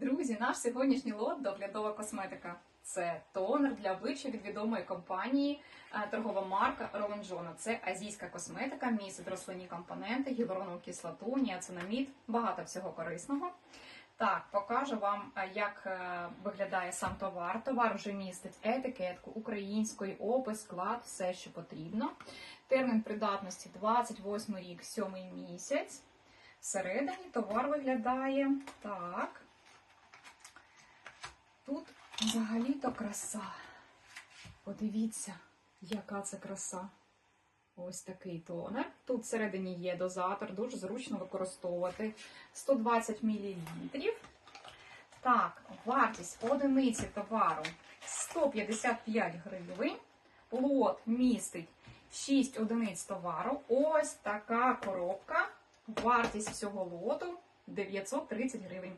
Друзі, наш сьогоднішній лот доглядова косметика. Це тонер для обличчя від відомої компанії е, торгова марка Ровенджона. Це азійська косметика, містить рослинні компоненти, гіалуронову кислоту, ніацинамід, багато всього корисного. Так, покажу вам, е, як е, виглядає сам товар. Товар вже містить етикетку української, опис, склад, все, що потрібно. Термін придатності 28 рік, 7 місяць. Всередині товар виглядає так. Тут взагалі-то краса. Подивіться, яка це краса. Ось такий тонер. Тут всередині є дозатор, дуже зручно використовувати 120 мл. Так, вартість одиниці товару 155 гривень. Лот містить 6 одиниць товару. Ось така коробка. Вартість всього лоту 930 гривень.